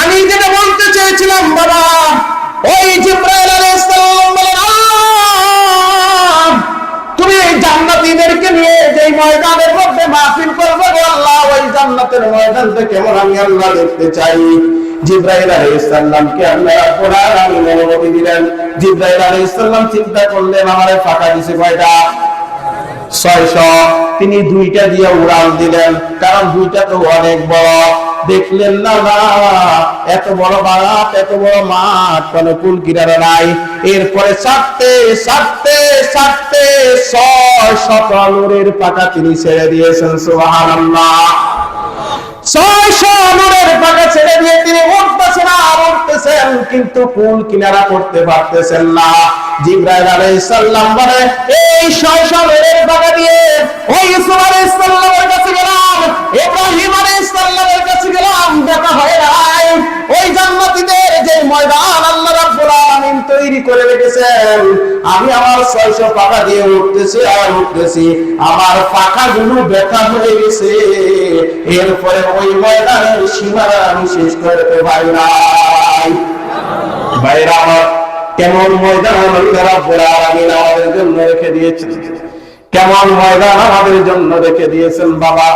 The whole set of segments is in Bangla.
আমি যেটা বলতে চেয়েছিলাম, বাবা, ওই জিব্রাইল আলাইহিস সালাম বলেন নিয়ে যেই ময়দানের মধ্যে মাহফিল করবে আল্লাহ, ওই জান্নাতের ময়দানটা কেমন আমি আল্লাহ দেখতে চাই। জিব্রাইল আলাইহিস সালামকে আল্লাহ রাব্বুল দিলেন। জিব্রাইল আলাইহিস সালাম চিন্তা করলেন, আমারে ফাঁকা দিছে কয়টা ছয়শো। তিনি দুইটা দিয়ে উড়াল দিলেন। কারণ দুইটা তো অনেক বড়। দেখলেন না না এত বড় বাড়াত এত বড় মাঠ, কোন কুল নাই। এরপরে ছয় পাকা তিনি ছেড়ে দিয়েছেন কিন্তু কুল কিনারা করতে পারতেছেন না। জিব্রাইল আলাইহিস সালাম বলে আমি আমার ছয়শো পাকা দিয়ে উঠতেছি আর উঠতেছি, আমার পাখাগুলো ব্যথা হয়ে গেছে। এরপরে ওই ময়দানের সীমানা আমি শেষ করতে পারি নাই। আমার কেমন ময়দান আল্লাহ রাব্বুল আলামিন আমাদের জন্য রেখে দিয়েছেন? কেমন ময়দান আমাদের জন্য রেখে দিয়েছেন বাবা?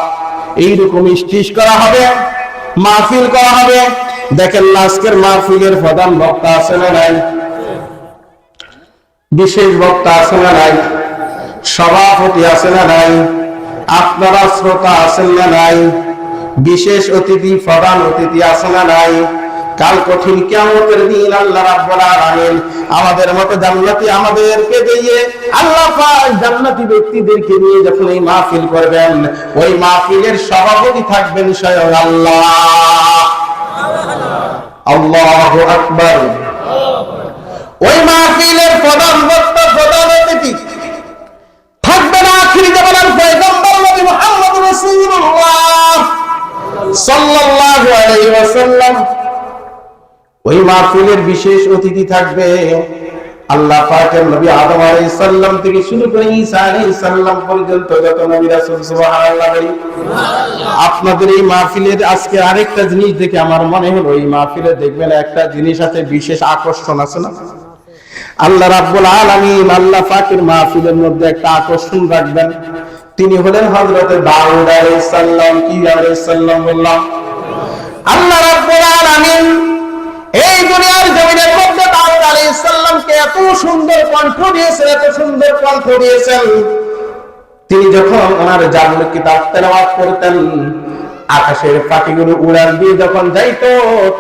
এইরকম স্টিচ করা হবে, মাহফিল করা হবে। দেখেন আজকের মাহফিলের প্রধান বক্তা আছে না নাই? বিশেষ বক্তা আছে না নাই? সভাপতি আছে না নাই? আপনারা শ্রোতা আছেন না নাই? বিশেষ অতিথি, প্রধান অতিথি আছে না নাই? কাল কঠিন কিয়ামতের দিন আল্লাহ রাব্বুল আমাদের মতো জান্নাতি আমাদেরকে দিয়ে আল্লাহ জান্নাতি ব্যক্তিদেরকে নিয়ে যখন এই মাহফিল করবেন, ওই মাহফিলের সভাপতি থাকবেন স্বয়ং আল্লাহ। আল্লাহু ওই মাহফিলের প্রধান বক্তা, প্রধান অতিথি থাকবেন আখিরি জামানার পয়গম্বর নবী মুহাম্মদ রাসূলুল্লাহ সাল্লাল্লাহু আলাইহি ওয়াসাল্লাম। ওই মাহফিলের বিশেষ অতিথি থাকবে আল্লাহ পাকের নবী আদম আলাইহিস সালাম থেকে শুরু করে ঈসা আলাইহিস সালাম পর্যন্ত যত নবী রাসূল, সুবহানাল্লাহ বলি। আপনাদের এই মাহফিলের আজকে আরেকটা জিনিস দেখে আমার মনে হলো, এই মাহফিলে দেখবেন একটা জিনিস আছে, বিশেষ আকর্ষণ আছে না? আল্লাহ রাব্বুল আলামিন আল্লাহ পাকের মাহফিলের মধ্যে একটা আকর্ষণ রাখবেন। তিনি হলেন হযরতে দাউদ আলাইহিস সালাম কি আলাইহিস সালাম বললাম, আল্লাহ রাব্বুল আলামিন এই দুনিয়ার জমিনের মধ্যে দাউদ আলী ইসলামকে এত সুন্দর কণ্ঠ দিয়েছেন, এত সুন্দর কণ্ঠ দিয়েছেন। তিনি যখন ওনার জাবুল কিতাব তেলাওয়াত করতেন, আকাশের পাখিগুলো উড়াল দিয়ে যখন যাইতো,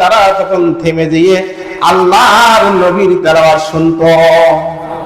তারা তখন থেমে দিয়ে আল্লাহর নবীর তেলাওয়াত শুনতো।